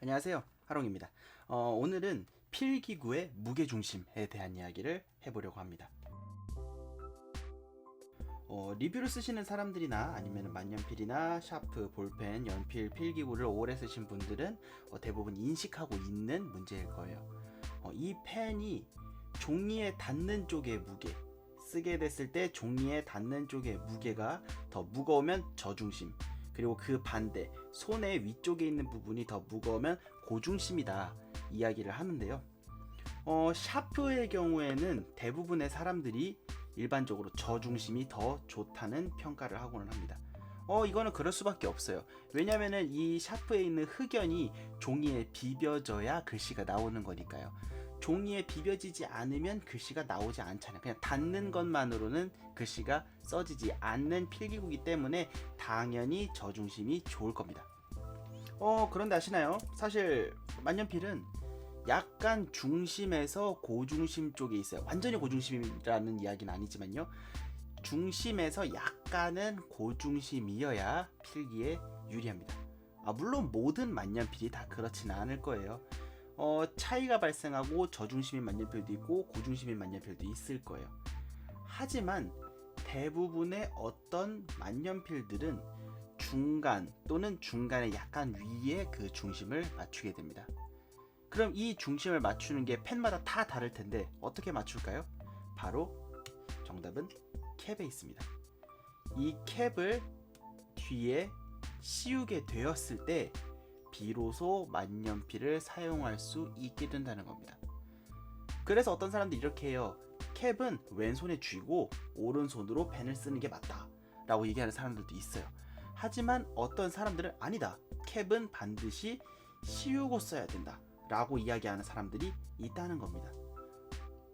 안녕하세요. 하롱입니다. 어, 오늘은 필기구의 무게중심에 대한 이야기를 해보려고 합니다. 어, 리뷰를 쓰시는 사람들이나 아니면 만년필이나 샤프, 볼펜, 연필, 필기구를 오래 쓰신 분들은 어, 대부분 인식하고 있는 문제일 거예요. 어, 이 펜이 종이에 닿는 쪽의 무게, 쓰게 됐을 때 종이에 닿는 쪽의 무게가 더 무거우면 저중심, 그리고 그 반대, 손의 위쪽에 있는 부분이 더 무거우면 고중심이다 이야기를 하는데요. 어, 샤프의 경우에는 대부분의 사람들이 일반적으로 저중심이 더 좋다는 평가를 하고는 합니다. 어, 이거는 그럴 수밖에 없어요. 왜냐면은 이 샤프에 있는 흑연이 종이에 비벼져야 글씨가 나오는 거니까요. 종이에 비벼지지 않으면 글씨가 나오지 않잖아요. 그냥 닿는 것만으로는 글씨가 써지지 않는 필기구이기 때문에 당연히 저중심이 좋을 겁니다. 어, 그런데 아시나요? 사실 만년필은 약간 중심에서 고중심 쪽에 있어요. 완전히 고중심이라는 이야기는 아니지만요. 중심에서 약간은 고중심이어야 필기에 유리합니다. 아, 물론 모든 만년필이 다 그렇지는 않을 거예요. 어, 차이가 발생하고 저중심인 만년필도 있고 고중심인 만년필도 있을 거예요. 하지만 대부분의 어떤 만년필들은 중간 또는 중간의 약간 위에 그 중심을 맞추게 됩니다. 그럼 이 중심을 맞추는 게 펜마다 다 다를 텐데 어떻게 맞출까요? 바로 정답은 캡에 있습니다. 이 캡을 뒤에 씌우게 되었을 때 비로소 만년필을 사용할 수 있게 된다는 겁니다. 그래서 어떤 사람들이 이렇게 해요. 캡은 왼손에 쥐고 오른손으로 펜을 쓰는 게 맞다. 라고 얘기하는 사람들도 있어요. 하지만 어떤 사람들은 아니다. 캡은 반드시 씌우고 써야 된다. 라고 이야기하는 사람들이 있다는 겁니다.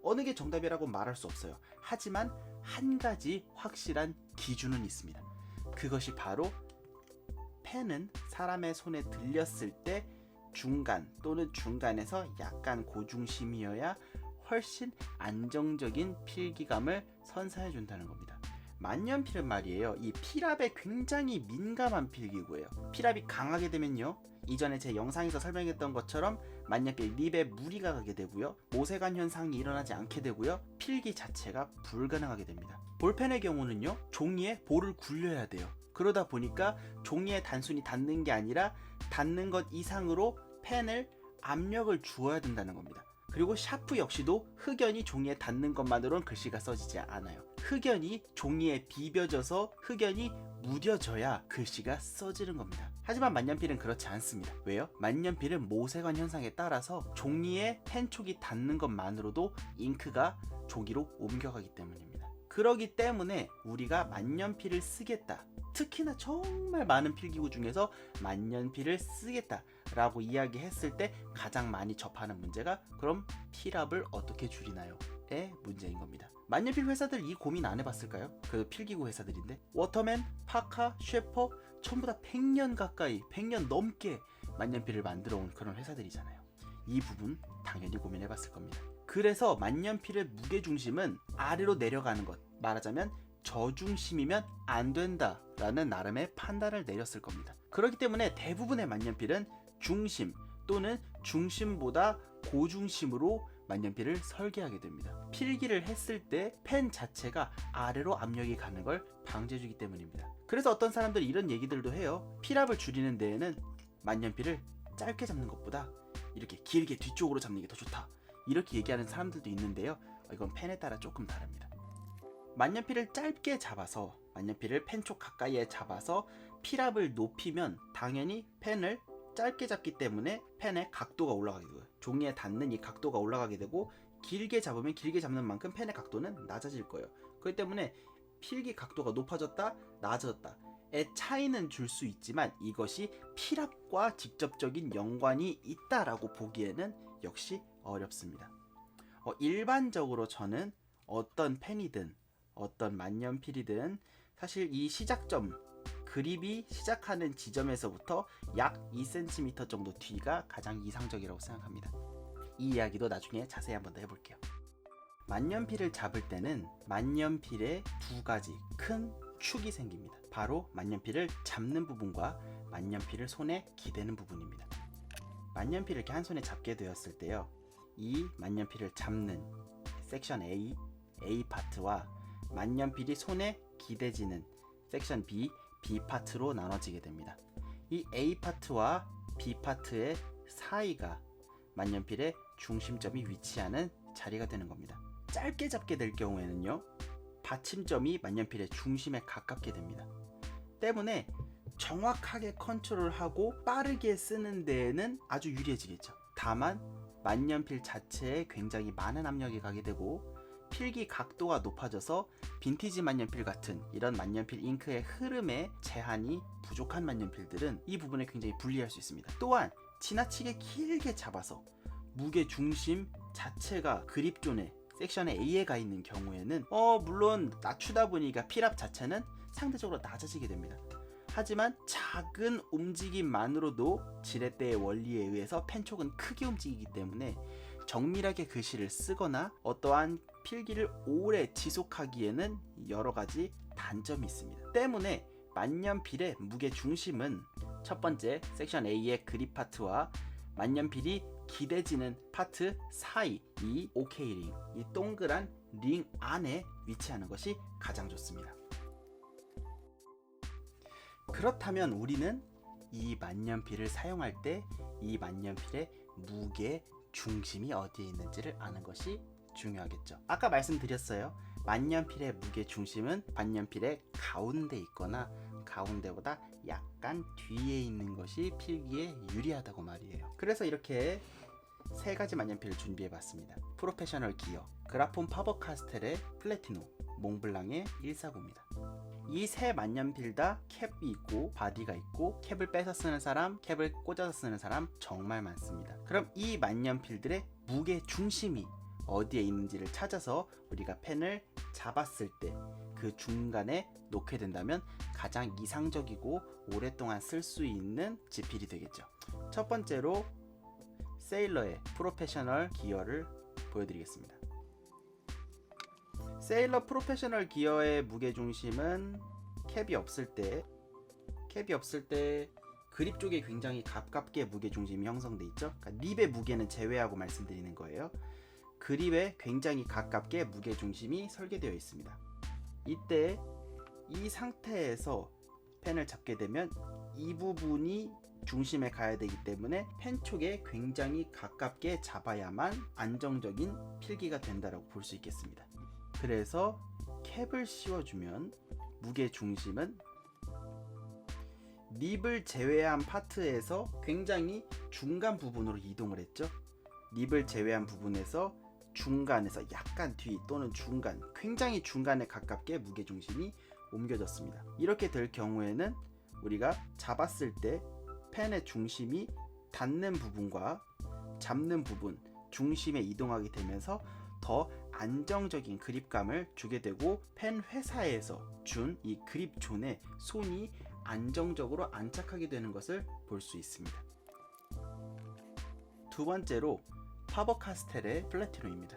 어느 게 정답이라고 말할 수 없어요. 하지만 한 가지 확실한 기준은 있습니다. 그것이 바로 펜은 사람의 손에 들렸을 때 중간 또는 중간에서 약간 고중심이어야 훨씬 안정적인 필기감을 선사해 준다는 겁니다. 만년필은 말이에요. 이 필압에 굉장히 민감한 필기구예요. 필압이 강하게 되면요. 이전에 제 영상에서 설명했던 것처럼 만년필 립에 무리가 가게 되고요. 모세관 현상이 일어나지 않게 되고요. 필기 자체가 불가능하게 됩니다. 볼펜의 경우는요. 종이에 볼을 굴려야 돼요. 그러다 보니까 종이에 단순히 닿는 게 아니라 닿는 것 이상으로 펜을 압력을 주어야 된다는 겁니다. 그리고 샤프 역시도 흑연이 종이에 닿는 것만으로는 글씨가 써지지 않아요. 흑연이 종이에 비벼져서 흑연이 무뎌져야 글씨가 써지는 겁니다. 하지만 만년필은 그렇지 않습니다. 왜요? 만년필은 모세관 현상에 따라서 종이에 펜촉이 닿는 것만으로도 잉크가 종이로 옮겨가기 때문입니다. 그러기 때문에 우리가 만년필을 쓰겠다. 특히나 정말 많은 필기구 중에서 만년필을 쓰겠다라고 이야기했을 때 가장 많이 접하는 문제가 그럼 필압을 어떻게 줄이나요? 의 문제인 겁니다. 만년필 회사들 이 고민 안 해봤을까요? 그 필기구 회사들인데 워터맨, 파카, 쉐퍼 전부 다 100년 가까이 100년 넘게 만년필을 만들어 온 그런 회사들이잖아요. 이 부분 당연히 고민해봤을 겁니다. 그래서 만년필의 무게 중심은 아래로 내려가는 것 말하자면 저중심이면 안 된다 라는 나름의 판단을 내렸을 겁니다. 그렇기 때문에 대부분의 만년필은 중심 또는 중심보다 고중심으로 만년필을 설계하게 됩니다. 필기를 했을 때 펜 자체가 아래로 압력이 가는 걸 방지해주기 때문입니다. 그래서 어떤 사람들이 이런 얘기들도 해요. 필압을 줄이는 데에는 만년필을 짧게 잡는 것보다 이렇게 길게 뒤쪽으로 잡는 게 더 좋다. 이렇게 얘기하는 사람들도 있는데요. 이건 펜에 따라 조금 다릅니다. 만년필을 짧게 잡아서 만년필을 펜 쪽 가까이에 잡아서 필압을 높이면 당연히 펜을 짧게 잡기 때문에 펜의 각도가 올라가게 되고요. 종이에 닿는 이 각도가 올라가게 되고 길게 잡으면 길게 잡는 만큼 펜의 각도는 낮아질 거예요. 그렇기 때문에 필기 각도가 높아졌다, 낮아졌다의 차이는 줄 수 있지만 이것이 필압과 직접적인 연관이 있다라고 보기에는 역시 어렵습니다. 어, 일반적으로 저는 어떤 펜이든 어떤 만년필이든 사실 이 시작점 그립이 시작하는 지점에서부터 약 2cm 정도 뒤가 가장 이상적이라고 생각합니다. 이 이야기도 나중에 자세히 한번 더 해볼게요. 만년필을 잡을 때는 만년필에 두 가지 큰 축이 생깁니다. 바로 만년필을 잡는 부분과 만년필을 손에 기대는 부분입니다. 만년필을 이렇게 한 손에 잡게 되었을 때요. 이 만년필을 잡는 섹션 A, A 파트와 만년필이 손에 기대지는 섹션 B, B 파트로 나눠지게 됩니다. 이 A 파트와 B 파트의 사이가 만년필의 중심점이 위치하는 자리가 되는 겁니다. 짧게 잡게 될 경우에는요, 받침점이 만년필의 중심에 가깝게 됩니다. 때문에 정확하게 컨트롤하고 빠르게 쓰는 데에는 아주 유리해지겠죠. 다만 만년필 자체에 굉장히 많은 압력이 가게 되고 필기 각도가 높아져서 빈티지 만년필 같은 이런 만년필 잉크의 흐름에 제한이 부족한 만년필들은 이 부분에 굉장히 불리할 수 있습니다. 또한 지나치게 길게 잡아서 무게 중심 자체가 그립존에 섹션에 A에 가 있는 경우에는 어 물론 낮추다 보니까 필압 자체는 상대적으로 낮아지게 됩니다. 하지만 작은 움직임만으로도 지렛대의 원리에 의해서 펜촉은 크게 움직이기 때문에 정밀하게 글씨를 쓰거나 어떠한 필기를 오래 지속하기에는 여러 가지 단점이 있습니다. 때문에 만년필의 무게 중심은 첫 번째 섹션 A의 그립 파트와 만년필이 기대지는 파트 사이 이 OK 링, 이 동그란 링 안에 위치하는 것이 가장 좋습니다. 그렇다면 우리는 이 만년필을 사용할 때 이 만년필의 무게 중심이 어디에 있는지를 아는 것이 중요하겠죠. 아까 말씀드렸어요. 만년필의 무게 중심은 만년필의 가운데 있거나 가운데보다 약간 뒤에 있는 것이 필기에 유리하다고 말이에요. 그래서 이렇게 세 가지 만년필을 준비해 봤습니다. 프로페셔널 기어, 그라폰 파버 카스텔의 플래티노, 몽블랑의 149입니다. 이 세 만년필 다 캡이 있고 바디가 있고 캡을 빼서 쓰는 사람, 캡을 꽂아서 쓰는 사람 정말 많습니다. 그럼 이 만년필들의 무게 중심이 어디에 있는지를 찾아서 우리가 펜을 잡았을 때 그 중간에 놓게 된다면 가장 이상적이고 오랫동안 쓸 수 있는 지필이 되겠죠. 첫 번째로 세일러의 프로페셔널 기어를 보여드리겠습니다. 세일러 프로페셔널 기어의 무게 중심은 캡이 없을 때 캡이 없을 때 그립 쪽에 굉장히 가깝게 무게 중심이 형성돼 있죠. 그러니까 립의 무게는 제외하고 말씀드리는 거예요. 그립에 굉장히 가깝게 무게 중심이 설계되어 있습니다. 이때 이 상태에서 펜을 잡게 되면 이 부분이 중심에 가야 되기 때문에 펜 쪽에 굉장히 가깝게 잡아야만 안정적인 필기가 된다고 볼 수 있겠습니다. 그래서 캡을 씌워주면 무게 중심은 립을 제외한 파트에서 굉장히 중간 부분으로 이동을 했죠. 립을 제외한 부분에서 중간에서 약간 뒤 또는 중간, 굉장히 중간에 가깝게 무게 중심이 옮겨졌습니다. 이렇게 될 경우에는 우리가 잡았을 때 펜의 중심이 닿는 부분과 잡는 부분 중심에 이동하게 되면서 더 안정적인 그립감을 주게 되고 펜 회사에서 준 이 그립 존에 손이 안정적으로 안착하게 되는 것을 볼 수 있습니다. 두 번째로 파버 카스텔의 플래티노입니다.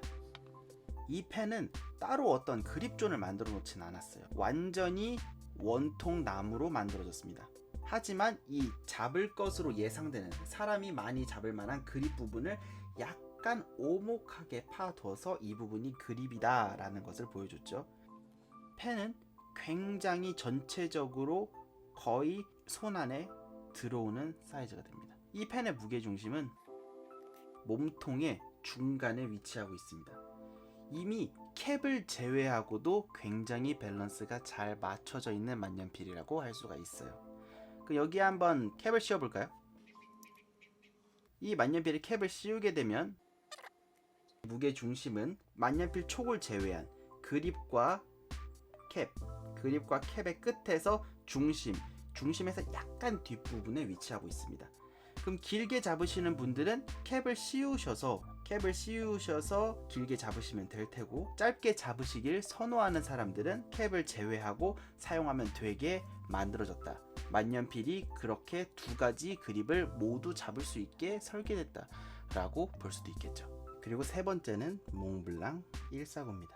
이 펜은 따로 어떤 그립존을 만들어 놓진 않았어요. 완전히 원통 나무로 만들어졌습니다. 하지만 이 잡을 것으로 예상되는 사람이 많이 잡을 만한 그립 부분을 약 간 오목하게 파둬서 이 부분이 그립이다 라는 것을 보여줬죠. 펜은 굉장히 전체적으로 거의 손 안에 들어오는 사이즈가 됩니다. 이 펜의 무게 중심은 몸통의 중간에 위치하고 있습니다. 이미 캡을 제외하고도 굉장히 밸런스가 잘 맞춰져 있는 만년필이라고 할 수가 있어요. 그 여기에 한번 캡을 씌워 볼까요? 이 만년필이 캡을 씌우게 되면 무게 중심은 만년필 촉을 제외한 그립과 캡, 그립과 캡의 끝에서 중심, 중심에서 약간 뒷부분에 위치하고 있습니다. 그럼 길게 잡으시는 분들은 캡을 씌우셔서 캡을 씌우셔서 길게 잡으시면 될 테고 짧게 잡으시길 선호하는 사람들은 캡을 제외하고 사용하면 되게 만들어졌다. 만년필이 그렇게 두 가지 그립을 모두 잡을 수 있게 설계됐다. 라고 볼 수도 있겠죠. 그리고 세 번째는 몽블랑 149입니다.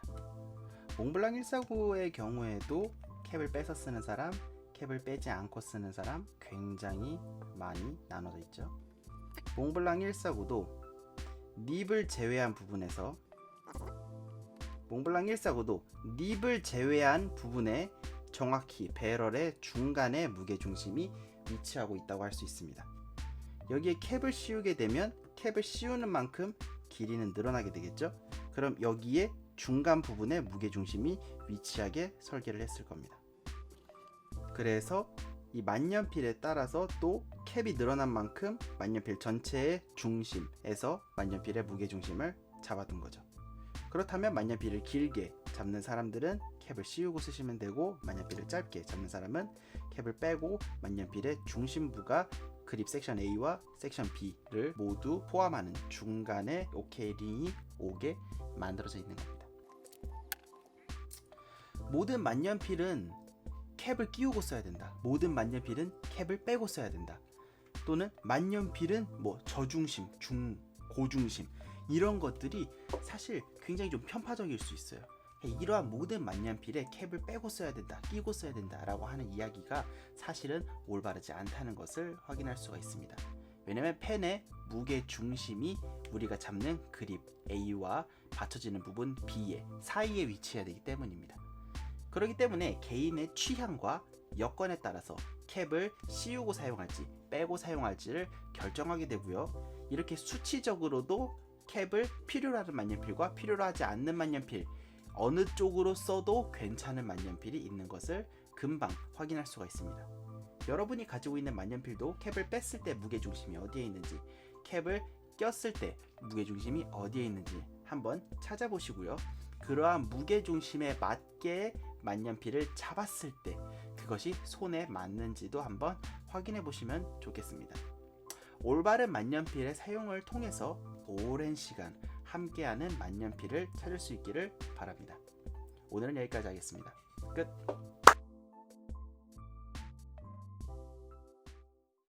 몽블랑 149의 경우에도 캡을 빼서 쓰는 사람, 캡을 빼지 않고 쓰는 사람 굉장히 많이 나눠져 있죠. 몽블랑 149도 닙을 제외한 부분에서 몽블랑 149도 닙을 제외한 부분에 정확히 배럴의 중간에 무게 중심이 위치하고 있다고 할 수 있습니다. 여기에 캡을 씌우게 되면 캡을 씌우는 만큼 길이는 늘어나게 되겠죠. 그럼 여기에 중간 부분에 무게 중심이 위치하게 설계를 했을 겁니다. 그래서 이 만년필에 따라서 또 캡이 늘어난 만큼 만년필 전체의 중심에서 만년필의 무게 중심을 잡아둔 거죠. 그렇다면 만년필을 길게 잡는 사람들은 캡을 씌우고 쓰시면 되고 만년필을 짧게 잡는 사람은 캡을 빼고 만년필의 중심부가 그립 섹션 A와 섹션 B를 모두 포함하는 중간에 오케이링이 오게 만들어져 있는 겁니다. 모든 만년필은 캡을 끼우고 써야 된다. 모든 만년필은 캡을 빼고 써야 된다. 또는 만년필은 뭐 저중심, 중, 고중심 이런 것들이 사실 굉장히 좀 편파적일 수 있어요. 이러한 모든 만년필에 캡을 빼고 써야 된다, 끼고 써야 된다라고 하는 이야기가 사실은 올바르지 않다는 것을 확인할 수가 있습니다. 왜냐면 펜의 무게 중심이 우리가 잡는 그립 A와 받쳐지는 부분 B의 사이에 위치해야 되기 때문입니다. 그렇기 때문에 개인의 취향과 여건에 따라서 캡을 씌우고 사용할지 빼고 사용할지를 결정하게 되고요. 이렇게 수치적으로도 캡을 필요로 하는 만년필과 필요로 하지 않는 만년필 어느 쪽으로 써도 괜찮은 만년필이 있는 것을 금방 확인할 수가 있습니다. 여러분이 가지고 있는 만년필도 캡을 뺐을 때 무게 중심이 어디에 있는지, 캡을 꼈을 때 무게 중심이 어디에 있는지 한번 찾아보시고요. 그러한 무게 중심에 맞게 만년필을 잡았을 때 그것이 손에 맞는지도 한번 확인해 보시면 좋겠습니다. 올바른 만년필의 사용을 통해서 오랜 시간 함께하는 만년필을 찾을 수 있기를 바랍니다. 오늘은 여기까지 하겠습니다. 끝.